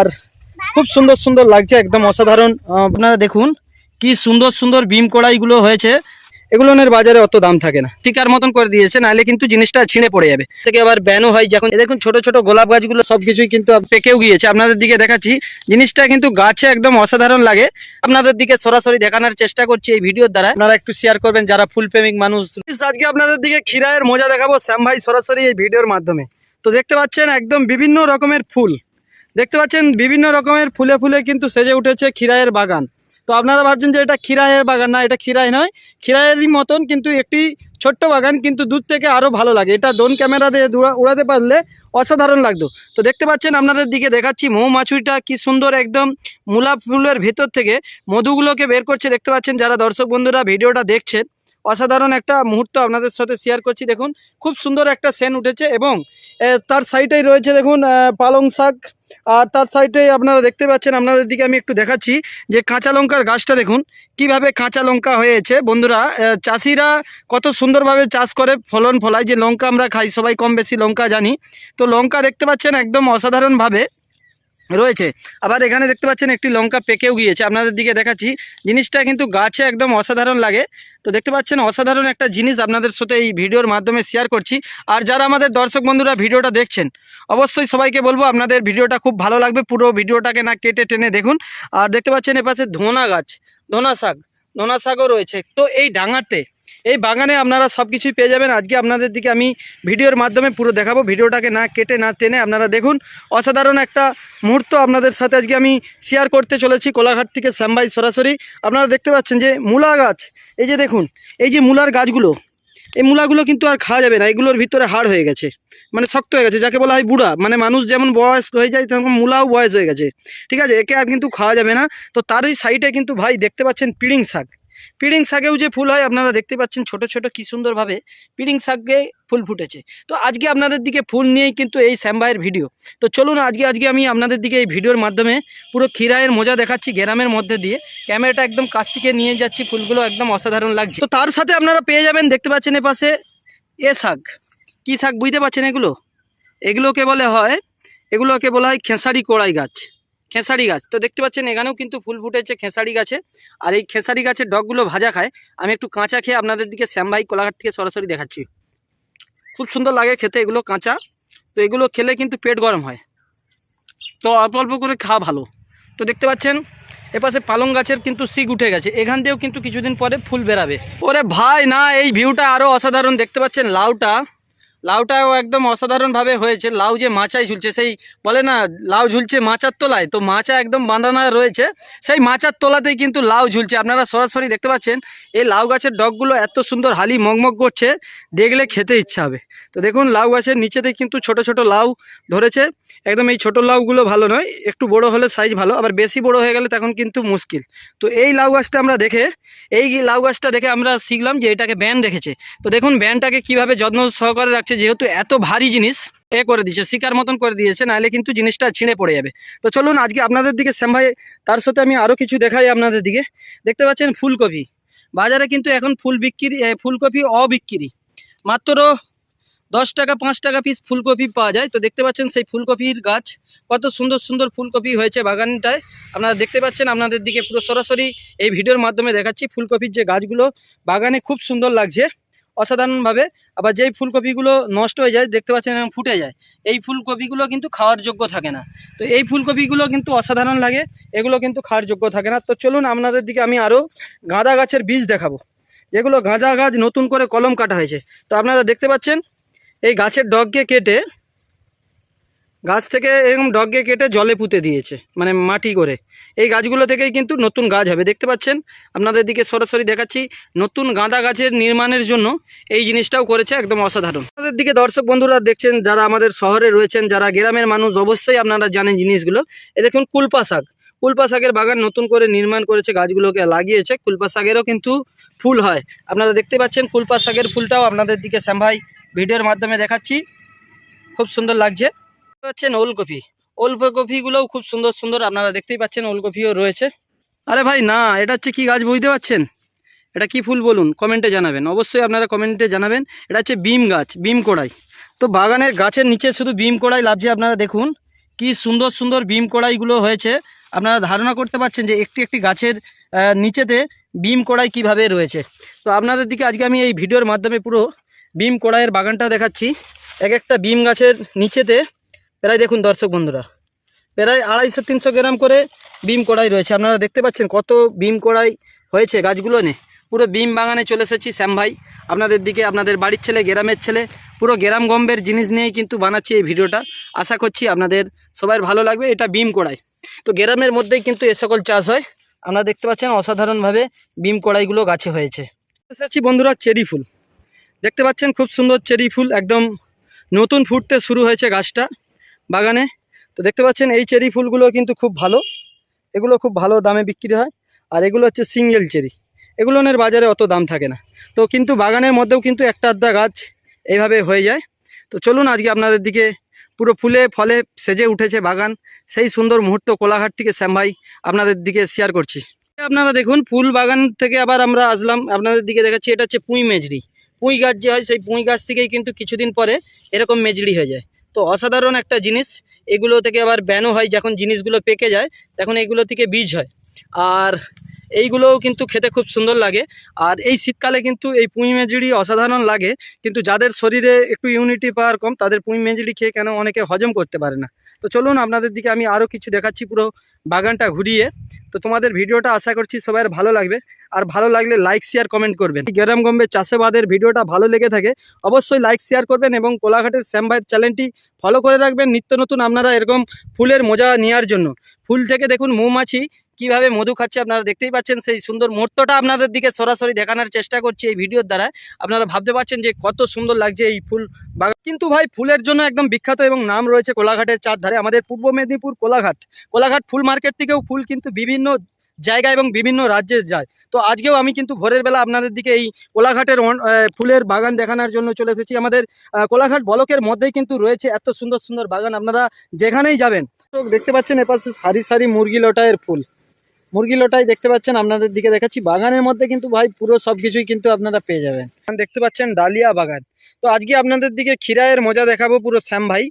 আর খুব সুন্দর সুন্দর লাগছে, একদম অসাধারণ। আপনারা দেখুন কি সুন্দর সুন্দর বিম কড়াইগুলো হয়েছে। এগুলোনের বাজারে অত দাম থাকে না। টিকার মতন করে দিয়েছে, নাহলে কিন্তু জিনিসটা ছিঁড়ে পড়ে যাবে। থেকে আবার ব্যানও হয়, যখন দেখুন ছোট ছোট গোলাপ গাছগুলো সবকিছুই কিন্তু পেকেও গিয়েছে। আপনাদের দিকে দেখাচ্ছি, জিনিসটা কিন্তু গাছে একদম অসাধারণ লাগে। আপনাদের দিকে সরাসরি দেখানোর চেষ্টা করছি এই ভিডিওর দ্বারা। আপনারা একটু শেয়ার করবেন, যারা ফুল প্রেমিক মানুষ। আজকে আপনাদের দিকে খিরায়ের মজা দেখাবো। শ্যাম ভাই সরাসরি এই ভিডিওর মাধ্যমে। তো দেখতে পাচ্ছেন, একদম বিভিন্ন রকমের ফুল। দেখতে পাচ্ছেন বিভিন্ন রকমের ফুলে ফুলে কিন্তু সেজে উঠেছে খিরায়ের বাগান। তো আপনারা ভাবছেন যে এটা খিরায়ের বাগান না, এটা খিরাই নয়। খিরায়েরই মতন কিন্তু একটি ছোট্ট বাগান, কিন্তু দূর থেকে আরও ভালো লাগে। এটা ড্রোন ক্যামেরা দিয়ে উড়াতে পারলে অসাধারণ লাগতো। তো দেখতে পাচ্ছেন আপনাদের দিকে দেখাচ্ছি মৌমাছিটা কি সুন্দর একদম মূলা ফুলের ভেতর থেকে মধুগুলোকে বের করছে। দেখতে পাচ্ছেন যারা দর্শক বন্ধুরা ভিডিওটা দেখছেন, অসাধারণ একটা মুহূর্ত আপনাদের সাথে শেয়ার করছি। দেখুন, খুব সুন্দর একটা সেন উঠেছে এবং তার সাইডেই রয়েছে দেখুন পালং শাক। আর তার সাইডে আপনারা দেখতে পাচ্ছেন, আপনাদের দিকে আমি একটু দেখাচ্ছি যে কাঁচা লঙ্কার গাছটা দেখুন, কীভাবে কাঁচা লঙ্কা হয়েছে। বন্ধুরা চাষিরা কত সুন্দরভাবে চাষ করে, ফলন ফলায়। যে লঙ্কা আমরা খাই, সবাই কম বেশি লঙ্কা জানি। তো লঙ্কা দেখতে পাচ্ছেন একদম অসাধারণভাবে। রয়েছে। আবার এখানে দেখতে পাচ্ছেন একটি লঙ্কা পেকেও গিয়েছে। আপনাদের দিকে দেখাচ্ছি। জিনিসটা কিন্তু গাছে একদম অসাধারণ লাগে। তো দেখতে পাচ্ছেন অসাধারণ একটা জিনিস আপনাদের সাথে এই ভিডিওর মাধ্যমে শেয়ার করছি। আর যারা আমাদের দর্শক বন্ধুরা ভিডিওটা দেখছেন, অবশ্যই সবাইকে বলব আপনাদের ভিডিওটা খুব ভালো লাগবে। পুরো ভিডিওটাকে না কেটে টেনে দেখুন। আর দেখতে পাচ্ছেন এপাশে ধোনা গাছ, ধোনা শাক, ধনা শাকও রয়েছে। তো এই ডাঙাতে এই বাগানে আপনারা সব কিছুই পেয়ে যাবেন। আজকে আপনাদের দিকে আমি ভিডিওর মাধ্যমে পুরো দেখাবো। ভিডিওটাকে না কেটে, না টেনে আপনারা দেখুন। অসাধারণ একটা মুহূর্ত আপনাদের সাথে আজকে আমি শেয়ার করতে চলেছি কোলাঘাট থেকে শ্যামবাই সরাসরি। আপনারা দেখতে পাচ্ছেন যে মূলা গাছ। এই যে দেখুন, এই যে মূলার গাছগুলো, এই মূলাগুলো কিন্তু আর খাওয়া যাবে না। এগুলোর ভিতরে হাড় হয়ে গেছে। মানে শক্ত হয়ে গেছে, যাকে বলা হয় বুড়া। মানে মানুষ যেমন বয়স হয়ে যায়, তেমন মূলাও বয়স হয়ে গেছে। ঠিক আছে? একে আর কিন্তু খাওয়া যাবে না। তো তারই সাইডে কিন্তু ভাই দেখতে পাচ্ছেন পিড়িং শাক। পিড়িং শাকেও যে ফুল হয়, আপনারা দেখতে পাচ্ছেন ছোট ছোট কি সুন্দরভাবে পিড়িং শাকে ফুল ফুটেছে। তো আজকে আপনাদের দিকে ফুল নিয়েই কিন্তু এই শ্যামবাইয়ের ভিডিও। তো চলুন আজকে আজকে আমি আপনাদের দিকে এই ভিডিওর মাধ্যমে পুরো ক্ষীরায়ের মজা দেখাচ্ছি গ্রামের মধ্যে দিয়ে। ক্যামেরাটা একদম কাছ থেকে নিয়ে যাচ্ছি, ফুলগুলো একদম অসাধারণ লাগছে। তো তার সাথে আপনারা পেয়ে যাবেন, দেখতে পাচ্ছেন এ পাশে এ শাক। কী শাক বুঝতে পারছেন এগুলো? এগুলোকে বলে হয়, এগুলোকে বলা হয় খেসারি কড়াই গাছ। খেসারি গাছ। তো দেখতে পাচ্ছেন এখানেও কিন্তু ফুল ফুটেছে খেসারি গাছে। আর এই খেসারি গাছের ডগগুলো ভাজা খায়। আমি একটু কাঁচা খেয়ে আপনাদের দিকে শ্যামভাই কোলাঘাট থেকে সরাসরি দেখাচ্ছি। খুব সুন্দর লাগে খেতে এগুলো কাঁচা। তো এগুলো খেলে কিন্তু পেট গরম হয়। তো অল্প অল্প করে খাওয়া ভালো। তো দেখতে পাচ্ছেন, এপাশে পালং গাছের কিন্তু শিক উঠে গেছে। এখান দিয়েও কিন্তু কিছুদিন পরে ফুল বেরাবে। ওরে ভাই না, এই ভিউটা আরও অসাধারণ। দেখতে পাচ্ছেন লাউটা লাউটাও একদম অসাধারণভাবে হয়েছে। লাউ যে মাচায় ঝুলছে, সেই বলে না, লাউ ঝুলছে মাচার তোলায়। তো মাচা একদম বাঁধানো রয়েছে। সেই মাচার তোলাতেই কিন্তু লাউ ঝুলছে। আপনারা সরাসরি দেখতে পাচ্ছেন, এই লাউ গাছের ডগগুলো এত সুন্দর হালি মগমগ করছে, দেখলে খেতে ইচ্ছা হবে। তো দেখুন, লাউ গাছের নিচেতে কিন্তু ছোট ছোট লাউ ধরেছে। একদম এই ছোট লাউগুলো ভালো নয়, একটু বড় হলে সাইজ ভালো, আবার বেশি বড় হয়ে গেলে তখন কিন্তু মুশকিল। তো এই লাউ গাছটা আমরা দেখে, এই লাউ গাছটা দেখে আমরা শিখলাম যে এটাকে ব্যান রেখেছে। তো দেখুন ব্যানটাকে কীভাবে যত্ন সহকারে রাখছে যেহেতু এত ভারী জিনিস, এ করে দিয়েছে, শিকার মতন করে দিয়েছে, নাহলে কিন্তু জিনিসটা ছিঁড়ে পড়ে যাবে। তো চলুন, আজকে আপনাদের দিকে শ্যাম ভাই, তার সাথে আমি আরও কিছু দেখাই আপনাদের দিকে। দেখতে পাচ্ছেন ফুলকপি। বাজারে কিন্তু এখন ফুল বিক্রি ফুলকপি অবিক্রি। মাত্র দশ টাকা, পাঁচ টাকা পিস ফুলকপি পাওয়া যায়। তো দেখতে পাচ্ছেন সেই ফুলকপির গাছ, কত সুন্দর সুন্দর ফুলকপি হয়েছে বাগানটায়। আপনারা দেখতে পাচ্ছেন আপনাদের দিকে পুরো সরাসরি এই ভিডিওর মাধ্যমে দেখাচ্ছি ফুলকপির যে গাছগুলো। বাগানে খুব সুন্দর লাগছে। অসাধারণভাবে, আবার যেই ফুলকপিগুলো নষ্ট হয়ে যায়, দেখতে পাচ্ছেন ফুটে যায়, এই ফুলকপিগুলো কিন্তু খাওয়ার যোগ্য থাকে না। তো এই ফুলকপিগুলো কিন্তু অসাধারণ লাগে, এগুলো কিন্তু খাওয়ার যোগ্য থাকে না। তো চলুন আপনাদের দিকে আমি আরও গাঁদা গাছের বীজ দেখাবো, যেগুলো গাঁদা গাছ নতুন করে কলম কাটা হয়েছে। তো আপনারা দেখতে পাচ্ছেন, এই গাছের ডগকে কেটে গাছ থেকে এরকম ডগকে কেটে জলে পুঁতে দিয়েছে মানে মাটি করে। এই গাছগুলো থেকেই কিন্তু নতুন গাছ হবে, দেখতে পাচ্ছেন? আপনাদের দিকে সরাসরি দেখাচ্ছি, নতুন গাঁদা গাছের নির্মাণের জন্য এই জিনিসটাও করেছে একদম অসাধারণ। আপনাদের দিকে দর্শক বন্ধুরা দেখছেন, যারা আমাদের শহরে রয়েছেন, যারা গ্রামের মানুষ, অবশ্যই আপনারা জানেন জিনিসগুলো। এ দেখুন, কুলপা শাক। কুলপা শাকের বাগান নতুন করে নির্মাণ করেছে, গাছগুলোকে লাগিয়েছে। কুলপা শাকেরও কিন্তু ফুল হয়। আপনারা দেখতে পাচ্ছেন, কুলপা শাকের ফুলটাও আপনাদের দিকে শ্যামভাই ভিডিওর মাধ্যমে দেখাচ্ছি। খুব সুন্দর লাগছে। পাচ্ছেন ওলকপি। ওলকপিগুলোও খুব সুন্দর সুন্দর আপনারা দেখতেই পাচ্ছেন ওলকপিও রয়েছে। আরে ভাই, না, এটা হচ্ছে কি গাছ বুঝতে পারছেন? এটা কি ফুল বলুন, কমেন্টে জানাবেন। অবশ্যই আপনারা কমেন্টে জানাবেন। এটা হচ্ছে বিম গাছ, বিম কড়াই। তো বাগানের গাছের নিচে শুধু বিম কড়াই লাভছে আপনারা দেখুন, কি সুন্দর সুন্দর বিম কড়াইগুলো হয়েছে। আপনারা ধারণা করতে পারছেন যে একটি একটি গাছের নিচেতে বিম কড়াই কীভাবে রয়েছে। তো আপনাদের দিকে আজকে আমি এই ভিডিওর মাধ্যমে পুরো বিম কড়াইয়ের বাগানটা দেখাচ্ছি। এক একটা বিম গাছের নিচেতে প্রায় দেখুন দর্শক বন্ধুরা, প্রায় আড়াইশো তিনশো গ্রাম করে বিম কড়াই রয়েছে। আপনারা দেখতে পাচ্ছেন কত বিম কড়াই হয়েছে গাছগুলো নে। পুরো বিম বাগানে চলে এসেছি শ্যাম ভাই। আপনাদের দিকে, আপনাদের বাড়ির ছেলে, গ্রামের ছেলে, পুরো গ্রাম গম্বের জিনিস নিয়েই কিন্তু বানাচ্ছি এই ভিডিওটা। আশা করছি আপনাদের সবাই ভালো লাগবে, এটা বিম কড়াই। তো গ্রামের মধ্যেই কিন্তু এ সকল চাষ হয়। আপনারা দেখতে পাচ্ছেন অসাধারণভাবে বিম কড়াইগুলো গাছে হয়েছে। এসেছি বন্ধুরা চেরি ফুল। দেখতে পাচ্ছেন খুব সুন্দর চেরি ফুল, একদম নতুন ফুটতে শুরু হয়েছে গাছটা। বাগানে। তো দেখতে পাচ্ছেন, এই চেরি ফুলগুলো কিন্তু খুব ভালো। এগুলো খুব ভালো দামে বিক্রি হয়। আর এগুলো হচ্ছে সিঙ্গেল চেরি। এগুলোনের বাজারে অত দাম থাকে না। তো কিন্তু বাগানের মধ্যেও কিন্তু একটা আধা গাছ এইভাবে হয়ে যায়। তো চলুন আজকে আপনাদের দিকে পুরো ফুলে ফলে সেজে উঠেছে বাগান। সেই সুন্দর মুহূর্ত কোলাঘাট থেকে শ্যাম ভাই আপনাদের দিকে শেয়ার করছি। আপনারা দেখুন, ফুল বাগান থেকে আবার আমরা আসলাম। আপনাদের দিকে দেখাচ্ছি, এটা হচ্ছে পুঁই মেজড়ি পুঁই গাছ যে হয়, সেই পুঁই গাছ থেকেই কিন্তু কিছুদিন পরে এরকম মেজড়ি হয়ে যায়। তো অসাধারণ একটা জিনিস। এগুলো থেকে আবার ব্যানও হয়, যখন জিনিসগুলো পেকে যায়, তখন এগুলো থেকে বীজ হয়। আর এইগুলোও কিন্তু খেতে খুব সুন্দর লাগে। আর এই শীতকালে কিন্তু এই পুঁই মেজড়ি অসাধারণ লাগে, কিন্তু যাদের শরীরে একটু ইউনিটি পাওয়ার কম, তাদের পুঁই মেজড়ি খেয়ে কেন অনেকে হজম করতে পারে না। তো চলুন আপনাদের দিকে আমি আরও কিছু দেখাচ্ছি পুরো বাগানটা ঘুরিয়ে। তো তোমাদের ভিডিওটা আশা করছি সবার ভালো লাগবে। আর ভালো লাগলে লাইক শেয়ার কমেন্ট করবেন। গ্রামগম্বে চাষাবাদের ভিডিওটা ভালো লেগে থাকে, অবশ্যই লাইক শেয়ার করবেন এবং কোলাঘাটের শ্যামভাইয়ের চ্যানেলটি ফলো করে রাখবেন নিত্য নতুন আপনারা এরকম ফুলের মজা নেওয়ার জন্য। ফুল থেকে দেখুন মৌমাছি, কীভাবে মধু খাচ্ছে আপনারা দেখতেই পাচ্ছেন, সেই সুন্দর মুহূর্তটা আপনাদের দিকে সরাসরি দেখানোর চেষ্টা করছি এই ভিডিওর দ্বারা। আপনারা ভাবতে পারছেন যে কত সুন্দর লাগছে এই ফুল বাগান। কিন্তু ভাই, ফুলের জন্য একদম বিখ্যাত এবং নাম রয়েছে কোলাঘাটের চারধারে, আমাদের পূর্ব মেদিনীপুর কোলাঘাট। কোলাঘাট ফুল মার্কেট থেকেও ফুল কিন্তু বিভিন্ন জায়গা এবং বিভিন্ন রাজ্যে যায়। তো আজকেও আমি কিন্তু ভোরের বেলা আপনাদের দিকে এই কোলাঘাটের ফুলের বাগান দেখানোর জন্য চলে এসেছি। আমাদের কোলাঘাট ব্লকের মধ্যেই কিন্তু রয়েছে এত সুন্দর সুন্দর বাগান। আপনারা যেখানেই যাবেন, তো দেখতে পাচ্ছেন এপাশে সারি সারি মুরগি লটায়ের ফুল। মুরগি লোটাই দেখতে পাচ্ছেন, আপনাদের দিকে দেখাচ্ছি। বাগানের মধ্যে কিন্তু ভাই পুরো সব কিছুই কিন্তু আপনারা পেয়ে যাবেন। দেখতে পাচ্ছেন ডালিয়া বাগান। তো আজকে আপনাদের দিকে খিরায়ের মজা দেখাবো পুরো শ্যাম ভাই।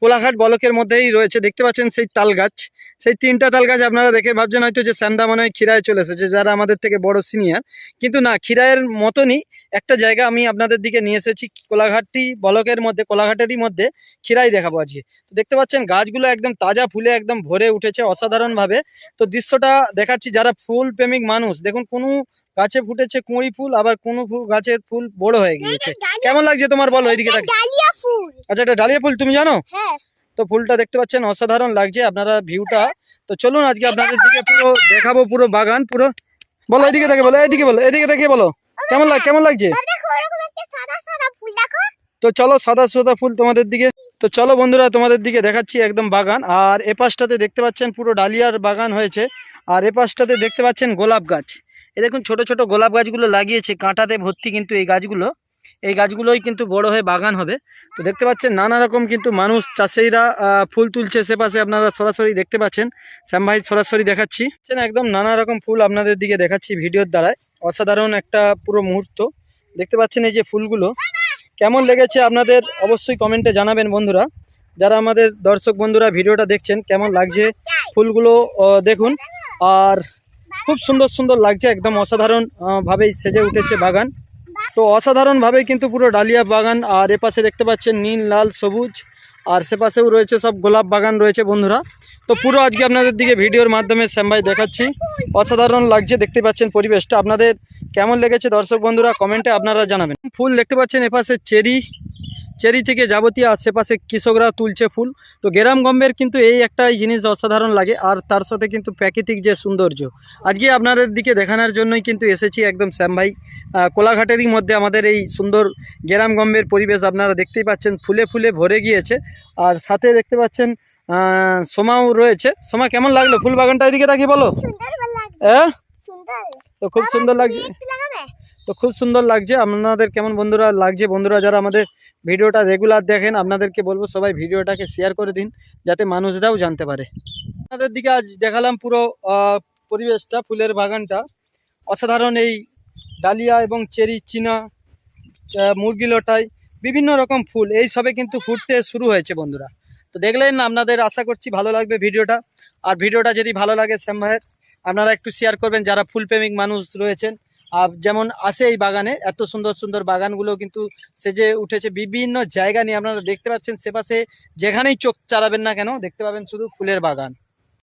কোলাঘাট বলকের মধ্যেই রয়েছে, দেখতে পাচ্ছেন সেই তাল গাছ। সেই তিনটা তাল গাছ আপনারা দেখে ভাবছেন হয়তো যে শ্যামদা মনে হয় খিরায় চলে এসেছে, যারা আমাদের থেকে বড় সিনিয়র কিন্তু না খিরায়ের মতনই একটা জায়গা আমি আপনাদের দিকে নিয়ে এসেছি, কোলাঘাটটি বলকের মধ্যে, কোলাঘাটেরই মধ্যে খিরাই দেখাবো আজকে। তো দেখতে পাচ্ছেন গাছগুলো একদম তাজা ফুলে একদম ভরে উঠেছে অসাধারণভাবে। তো দৃশ্যটা দেখাচ্ছি, যারা ফুল প্রেমিক মানুষ, দেখুন কোনো গাছে ফুটেছে কুঁড়ি ফুল আবার কোনো গাছের ফুল বড় হয়ে গিয়েছে। কেমন লাগছে তোমার বলো এদিকে আচ্ছা এটা ডালিয়া ফুল তুমি জানো? হ্যাঁ। তো ফুলটা দেখতে পাচ্ছেন অসাধারণ লাগছে আপনারা ভিউটা। তো চলুন আজকে আপনাদের দিকে পুরো দেখাবো পুরো বাগান পুরো বলো এদিকে দেখে বলো এদিকে বলো এদিকে দেখে বলো। কেমন লাগ কেমন লাগছে? দেখো তো চলো সাদা সাদা ফুল তোমাদের দিকে। তো চলো বন্ধুরা তোমাদের দিকে দেখাচ্ছি একদম বাগান। আর এ পাশটাতে দেখতে পাচ্ছেন পুরো ডালিয়ার বাগান হয়েছে। আর এ পাশটাতে দেখতে পাচ্ছেন গোলাপ গাছ। এ দেখুন ছোট ছোট গোলাপ গাছগুলো লাগিয়েছে কাঁটাতে ভর্তি কিন্তু এই গাছগুলো। এই গাছগুলোই কিন্তু বড় হয়ে বাগান হবে। তো দেখতে পাচ্ছেন নানা রকম কিন্তু মানুষ চাষিরা ফুল তুলছে সে পাশে আপনারা সরাসরি দেখতে পাচ্ছেন। শ্যাম ভাই সরাসরি দেখাচ্ছি। দেখছেন, একদম নানা রকম ফুল আপনাদের দিকে দেখাচ্ছি ভিডিওর দ্বারায়। অসাধারণ একটা পুরো মুহূর্ত। দেখতে পাচ্ছেন এই যে ফুলগুলো। কেমন লেগেছে আপনাদের? অবশ্যই কমেন্টে জানাবেন বন্ধুরা। যারা আমাদের দর্শক বন্ধুরা ভিডিওটা দেখছেন কেমন লাগছে ফুলগুলো দেখুন। আর খুব সুন্দর সুন্দর লাগছে একদম অসাধারণ আহ, ভাবেই সেজে উঠেছে বাগান। তো অসাধারণভাবেই কিন্তু পুরো ডালিয়া বাগান আর এপাশে দেখতে পাচ্ছেন নীল লাল সবুজ আর সেপাশেও রয়েছে সব গোলাপ বাগান রয়েছে বন্ধুরা। তো পুরো আজকে আপনাদের দিকে ভিডিওর মাধ্যমে শ্যামভাই দেখাচ্ছি। অসাধারণ লাগছে দেখতে পাচ্ছেন পরিবেশটা। আপনাদের কেমন লেগেছে দর্শক বন্ধুরা কমেন্টে আপনারা জানাবেন। ফুল দেখতে পাচ্ছেন এপাশে চেরি চেরি থেকে যাবতীয় আশেপাশে কৃষকরা তুলছে ফুল। তো গ্রামগঞ্জের কিন্তু এই একটা জিনিস অসাধারণ লাগে আর তার সাথে কিন্তু প্রাকৃতিক যে সৌন্দর্য। আজকে আপনাদের দিকে দেখানোর জন্যই কিন্তু এসেছি একদম শ্যাম ভাই। কোলাঘাটেরই মধ্যে আমাদের এই সুন্দর গ্রামগঞ্জের পরিবেশ আপনারা দেখতেই পাচ্ছেন ফুলে ফুলে ভরে গিয়েছে। আর সাথে দেখতে পাচ্ছেন সোমাও রয়েছে। সোমা কেমন লাগল? ফুল বাগানটা এদিকে তাকিয়ে বলো। হ্যাঁ? তো খুব সুন্দর লাগছে। তো খুব সুন্দর লাগছে। আপনাদের কেমন বন্ধুরা লাগছে? বন্ধুরা যারা আমাদের ভিডিওটা রেগুলার দেখেন, আপনাদেরকে বলব সবাই ভিডিওটাকে শেয়ার করে দিন, যাতে মানুষরাও জানতে পারে। আপনাদের দিকে আজ দেখালাম পুরো পরিবেশটা, ফুলের বাগানটা। অসাধারণ এই ডালিয়া এবং চেরি, চীনা মুরগি লটাই, বিভিন্ন রকম ফুল। এই সবে কিন্তু ফুটতে শুরু হয়েছে বন্ধুরা। তো দেখলেন আপনাদের আশা করছি ভালো লাগবে ভিডিওটা। আর ভিডিওটা যদি ভালো লাগে, শ্যাম ভাইয়ের, আপনারা একটু শেয়ার করবেন। যারা ফুলপ্রেমিক মানুষ রয়েছেন যেমন আছে এই বাগানে, এত সুন্দর সুন্দর বাগানগুলো কিন্তু সেজে উঠেছে। বিভিন্ন জায়গা নিয়ে আপনারা দেখতে পাচ্ছেন, সে পাশে যেখানেই চোখ চালাবেন না কেন, দেখতে পাবেন শুধু ফুলের বাগান।